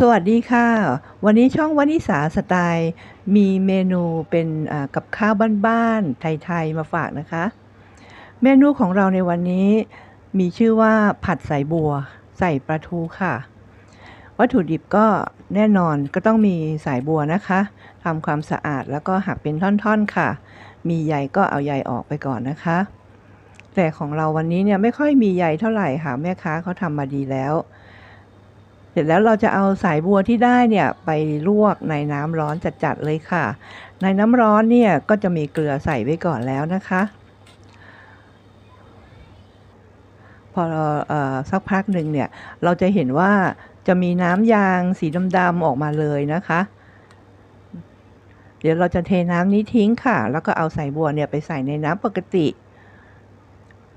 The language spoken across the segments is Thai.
สวัสดีค่ะ วันนี้ช่องวนิสาสไตล์มีเมนูเป็นกับข้าวบ้านๆไทยๆมาฝากนะคะ เมนูของเราในวันนี้มีชื่อว่าผัดสายบัว ใส่ปลาทูค่ะ วัตถุดิบก็แน่นอนก็ต้องมีสายบัวนะคะทำความสะอาดแล้วก็หักเป็นท่อนๆค่ะ มีใยก็เอาใยออกไปก่อนนะคะ แต่ของเราวันนี้เนี่ยไม่ค่อยมีใยเท่าไหร่ค่ะแม่ค้าเขาทำมาดีแล้ว เสร็จแล้วเราจะเอาสายบัวที่ได้เนี่ยไปลวกในน้ำร้อนจัดๆเลยค่ะ ในน้ำร้อนเนี่ยก็จะมีเกลือใส่ไว้ก่อนแล้วนะคะพอเออสักพักหนึ่งเนี่ยเราจะเห็นว่าจะมีน้ำยางสีดำๆออกมาเลยนะคะ เดี๋ยวเราจะเทน้ำนี้ทิ้งค่ะ แล้วก็เอาสายบัวเนี่ยไปใส่ในน้ำปกติ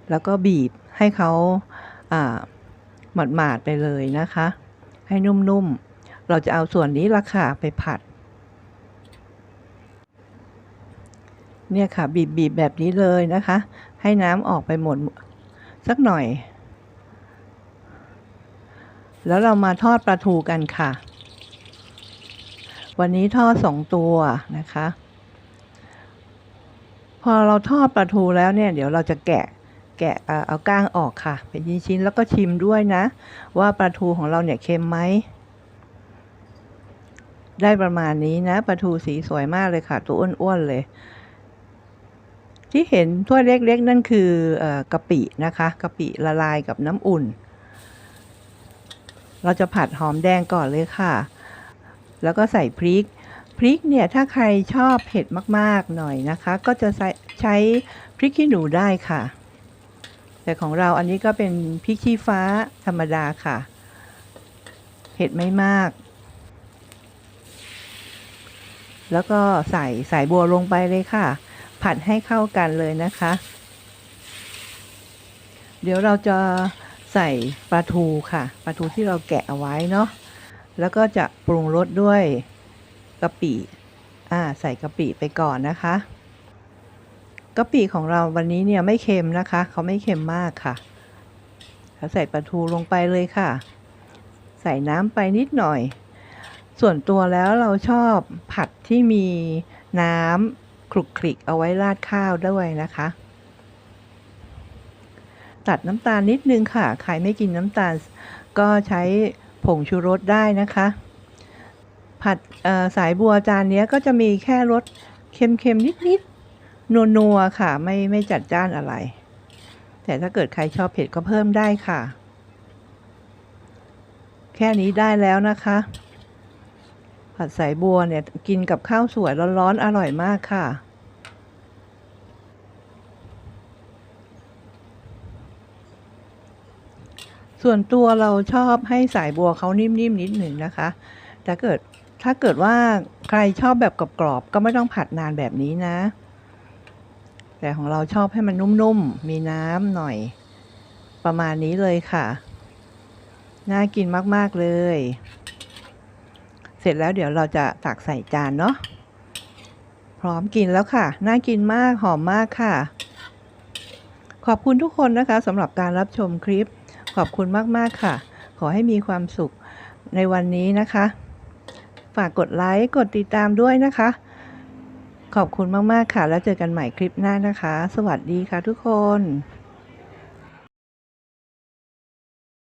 แล้วก็บีบให้เขาอ่าหมาดๆไปเลยนะคะ ให้นุ่มๆ เราจะเอาส่วนนี้ละค่ะไปผัด เนี่ยค่ะบีบๆแบบนี้เลยนะคะ ให้น้ำออกไปหมดสักหน่อย แล้วเรามาทอดปลาทูกันค่ะ วันนี้ทอดสองตัวนะคะ พอเราทอดปลาทูแล้วเนี่ย เดี๋ยวเราจะแกะ แกะเอาก้างออกค่ะ เป็นชิ้นๆแล้วก็ชิมด้วยนะ ว่าปลาทูของเราเนี่ยเค็มไหมได้ประมาณนี้นะปลาทูสีสวยมากเลยค่ะ ตัวอ้วนๆเลย ที่เห็นถ้วยเล็กๆ นั่นคืออกะปินะคะกะปิละลายกับน้ำอุ่น เราจะผัดหอมแดงก่อนเลยค่ะ แล้วก็ใส่พริก พริกเนี่ยถ้าใครชอบเผ็ดมากๆหน่อยนะคะ ก็จะใใช้พริกขี้หนูได้ค่ะ แต่ของเราอันนี้ก็เป็นพริกชี้ฟ้าธรรมดาค่ะ เผ็ดไม่มาก แล้วก็ใส่สายบัวลงไปเลยค่ะ ผัดให้เข้ากันเลยนะคะ เดี๋ยวเราจะใส่ปลาทูค่ะปลาทูที่เราแกะเอาไว้เนาะแล้วก็จะปรุงรสด้วยกะปิอ่าใส่กะปิไปก่อนนะคะ กะปิของเราวันนี้เนี่ยไม่เค็มนะคะ เขาไม่เค็มมากค่ะแล้วใส่ปลาทูลงไปเลยค่ะ ใส่น้ำไปนิดหน่อย ส่วนตัวแล้วเราชอบผัดที่มีน้ำคลุกคลิกเอาไว้ราดข้าวด้วยนะคะ ตัดน้ำตาลนิดนึงค่ะ ใครไม่กินน้ำตาลก็ใช้ผงชูรสได้นะคะ ผัดสายบัวจานนี้ก็จะมีแค่รสเค็มๆนิดๆ นัวๆค่ะ ไม่ไม่จัดจ้านอะไร แต่ถ้าเกิดใครชอบเผ็ดก็เพิ่มได้ค่ะ แค่นี้ได้แล้วนะคะ ผัดสายบัวเนี่ยกินกับข้าวสวยร้อนๆอร่อยมากค่ะส่วนตัวเราชอบให้สายบัวเขานิ่มๆนิดหนึ่งนะคะแต่เกิดถ้าเกิดว่าใครชอบแบบกรอบๆก็ไม่ต้องผัดนานแบบนี้นะ แต่ของเราชอบให้มันนุ่มๆ มีน้ำหน่อย ประมาณนี้เลยค่ะ น่ากินมากๆเลย เสร็จแล้วเดี๋ยวเราจะตักใส่จานเนาะ พร้อมกินแล้วค่ะ น่ากินมาก หอมมากค่ะ ขอบคุณทุกคนนะคะสำหรับการรับชมคลิป ขอบคุณมากๆค่ะ ขอให้มีความสุขในวันนี้นะคะ ฝากกดไลค์ กดติดตามด้วยนะคะ ขอบคุณมาก ๆ ค่ะ แล้วเจอกันใหม่คลิปหน้านะคะ สวัสดีค่ะทุกคน